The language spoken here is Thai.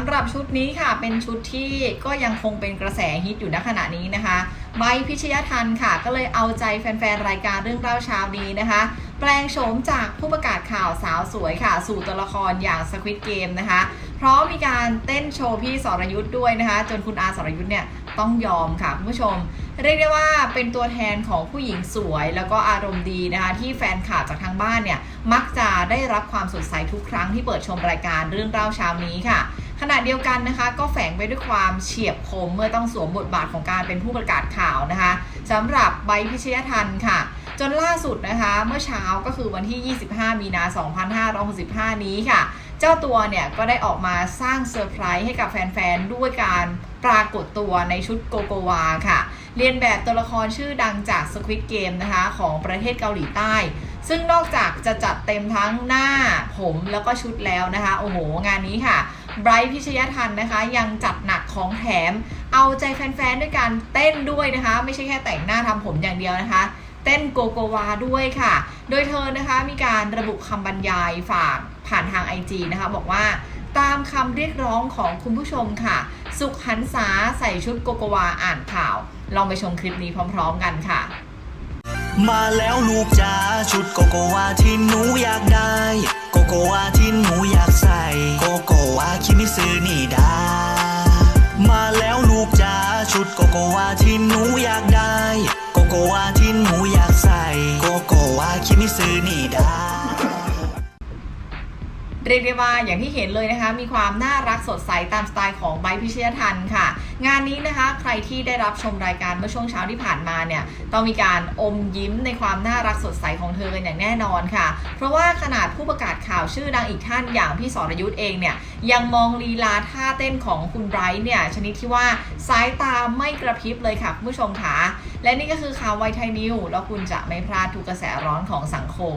หรับชุดนี้ค่ะเป็นชุดที่ก็ยังคงเป็นกระแสฮิตอยู่ณขณะนี้นะคะใบพิชยทันค่ะ ก็เลยเอาใจแฟนๆ รายการเรื่องเล่าเช้านี้นะคะ แปลงโฉมจากผู้ประกาศข่าวสาวสวยค่ะ สู่ตัวละครอย่างสควิตเกมนะคะเพราะมีการเต้นโชว์พี่สรยุทธ์ด้วยนะคะ จนคุณอาสรยุทธ์เนี่ยต้องยอมค่ะคุณผู้ชม เรียกได้ว่าเป็นตัวแทนของผู้หญิงสวย แล้วก็อารมณ์ดีนะคะ ที่แฟนข่าวจากทางบ้านเนี่ยมักจะได้รับความสดใสทุกครั้งที่เปิดชมรายการเรื่องเล่าเช้านี้ค่ะ ขณะเดียวกันนะคะ ก็แฝงไปด้วยความเฉียบคมเมื่อต้องสวมบทบาทของการเป็นผู้ประกาศข่าวนะคะสำหรับใบพิชยทันค่ะ จนล่าสุดนะคะ เมื่อเช้าก็คือวันที่ 25 มีนา2565 นี้ค่ะ เจ้าตัวเนี่ยก็ได้ออกมาสร้างเซอร์ไพรส์ให้กับแฟนๆ ด้วยการปรากฏตัวในชุดโกโกวาค่ะ เรียนแบบตัวละครชื่อดังจาก Squid Game นะคะ ของประเทศเกาหลีใต้ ซึ่งนอกจากจะจัดเต็มทั้งหน้าผมแล้วก็ชุดแล้วนะคะ โอ้โห งานนี้ค่ะ ไบรท์พิชยทันนะคะ ยังจัดหนักของแถม เอาใจแฟนๆ ด้วยการเต้นด้วยนะคะ ไม่ใช่แค่แต่งหน้าทำผมอย่างเดียวนะคะ เต้นโกโกวาด้วยค่ะ โดยเธอนะคะมีการระบุคำบรรยายฝากผ่านทาง IG นะคะ บอกว่าตามคำเรียกร้องของคุณผู้ชมค่ะ สุขหันษาใส่ชุดโกโกวาอ่านข่าว ลองไปชมคลิปนี้พร้อม ๆ กันค่ะ มาแล้วลูกจ๋าชุดโกโกวาที่หนูอยากได้ ชุดโกโกวาที่หนูอยากได้ โกโกวาที่หนูอยากใส่ โกโกวาคิมิซึนี่ได้ เรียกได้ว่าอย่างที่เห็นเลยนะคะ มีความน่ารักสดใสตามสไตล์ของไบร์พิชยทันค่ะ งานนี้นะคะใครที่ได้รับชมรายการเมื่อช่วงเช้าที่ผ่านมาเนี่ยต้องมีการอมยิ้มในความน่ารักสดใสของเธอกันอย่างแน่นอนค่ะ เพราะว่าขนาดผู้ประกาศข่าวชื่อดังอีกท่านอย่างพี่สรยุทธ์เองเนี่ยยังมองลีลาท่าเต้นของคุณไบรท์เนี่ยชนิดที่ว่าสายตาไม่กระพริบเลยค่ะคุณผู้ชมค่ะและนี่ก็คือข่าวไวไทยนิวแล้วคุณจะไม่พลาดทุกกระแสร้อนของสังคม